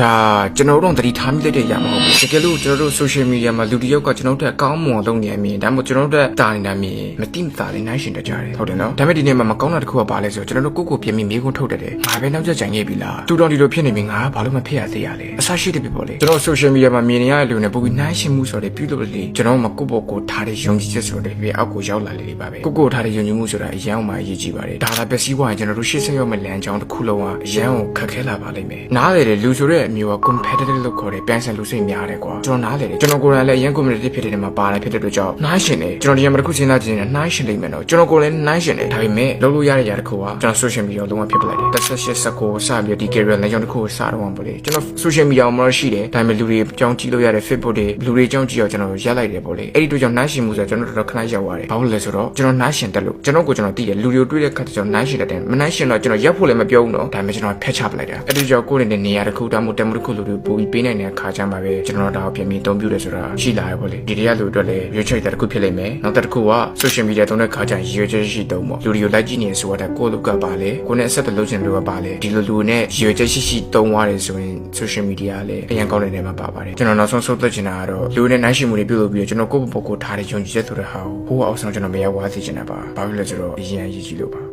ဒါကျွန်တော်တို့သတိထားမိလိုက်တဲ့ရမှာမဟုတ်ဘူးတကယ်လို့ကျွန်တော်တို့ social media မှာလူတစ်ယောက်ကကျွန်တော်တို့အကောင်းမွန်လုပ်နေအမြင်ဒါမှမဟုတ်ကျွန်တော်တို့တာနေတာမြင်မတိမတာလေးနိုင်ရှင်တကြတယ်ဟုတ်တယ်နော်ဒါပေမဲ့ဒီနေ့မှာမကောင်းတာတစ်ခုကပါလဲဆိုတော့ကျွန်တော်တို့ကိုယ့်ကိုယ်ပြင်ပြီးမိကုန်းထုတ်တတ်တယ်ငါပဲနောက်ကျကြံခဲ့ပြီလားတူတောင်ဒီလိုဖြစ်နေပြီငါဘာလို့မဖြစ်ရသေးရလဲအဆရှိတဲ့ပြပေါ့လေကျွန်တော် social media မှာမြင်နေရတဲ့လူနဲ့ပုံပြီးနိုင်ရှင်မှုဆိုတဲ့ပြုလုပ်လေကျွန်တော်မှကိုယ့်ဘောကိုထားတဲ့ယုံကြည်ချက်ဆိုတဲ့ပြအောက်ကိုရောက်လာလေပါပဲကိုယ့်ကိုယ်ထားတဲ့ယုံကြည်မှုဆိုတာအရန်မှအရေးကြီးပါတယ်ဒါသာပဲစီးပွားရင်ကျွန်တော်တို့ရှေ့ဆက်ရောက်မဲ့လမ်းကြောင်းတစ်ခုလုံးကအရန်ကိုခက်ခဲလာပါလိမ့်မယ်နားလေတယ်လူဆိုတဲ့အမျိုးက competitive လို့ခေါ်တယ်ပြန်ဆန်လူစိတ်များတယ်ကွာကျွန်တော်နားလေတယ်ကျွန်တော်ကိုယ်တိုင်လည်းအရန် competitive ဖြစ်တဲ့နေရာမှာပါတယ်ဖြစ်တဲ့အတွက်ကြောင့်နှိုင်းရှင်တယ်ကျွန်တော်ဒီညမှာတစ်ခုစဉ်းစားကြည့်နေတာနှိုင်းရှင်လိမ့်မယ်နော်ကျွန်တော်ကိုယ်လည်းနှိုင်းရှင်တယ်ဒါပေမဲ့လုပ်လို့ရတဲ့ຢာတစ်ခုကကျွန်တော် social media လုံးဝဖြစ်ပလိုက်တယ်တစ်ဆက်ရှစ်ဆက်ကိုစပြီးဒီ career လမ်းကြောင်းတစ်ခုကိုစတော့မှာပေါ့လေကျွန်တော် social media မှာတော့ရှိတယ်ဒါပေမဲ့လူတွေအကြောင်းကြည့်လို့ရတဲ့ Facebook တွေလူတွေအကြောင်းကြည့်တော့ကျွန်တော်ရက်လိုက်တယ်ပေါ့လေအဲ့ဒီတို့ကြောင့်နှိုင်းရှင်မှုဆိုတော့ကျွန်တော်တော်တော်ခဏရောက်သွားတယ်ဘာလို့လဲဆိုတော့ကျွန်တော်နှိုင်းရှင်တက်လို့ကျွန်တော်ကိုကျွန်တော်သိတယ်လူတွေတွေ့တဲ့ခါကျကျွန်တော်နှိုင်းရှင်တက်တယ်မနှိုင်းရှင်တော့ကျွန်တော်ရက်ဖို့လည်းမပြောဘူးနော်ဒါပေမဲ့ကျွန်တော်ဖျက်ချပလိုက်တာအဲ့ဒီကြောင့်ကိုယ်နေတဲ့နေရာတစ်ခုတမှုတက်မှုတစ်ခုလူတွေပို့ပြီးပေးနိုင်တဲ့အခါကျမှပဲကျွန်တော်ဒါကိုပြင်ပြီးအသုံးပြုတယ်ဆိုတာရှိလာရပေါ့လေဒီတရားလူအတွက်လည်းရွေးချယ်တဲ့တစ်ခုဖြစ်လိမ့်မယ်နောက်တစ်ခုက social media သုံးတဲ့ခါကျရင်ရွေးချယ်ရှိတုံးပေါ့လူတွေကိုလိုက်ကြည့်နေဆိုတော့ကိုယ့်လူကပါလေကိုယ်နဲ့အဆက်အသွယ်လုပ်ချင်လို့ကပါလေဒီလိုလူနဲ့ရွေးချယ်ရှိရှိတုံးသွားတယ်ဆိုရင် social media လည်းအရင်ကောင်းတဲ့နေရာမှာပါပါတယ်ကျွန်တော်နောက်ဆုံးဆုံးသက်ချင်တာကတော့လူနဲ့နိုင်ရှိမှုတွေပြုလုပ်ပြီးတော့ကျွန်တော်ကိုယ့်ဘက်ကိုထားတဲ့ယုံကြည်ချက်ဆိုတဲ့ဟာကိုဟိုးအောင်ဆောင်ကျွန်တော်မရဝါသိချင်တာပါဘာဖြစ်လဲဆိုတော့အရင်အရေးကြီးလို့ပါ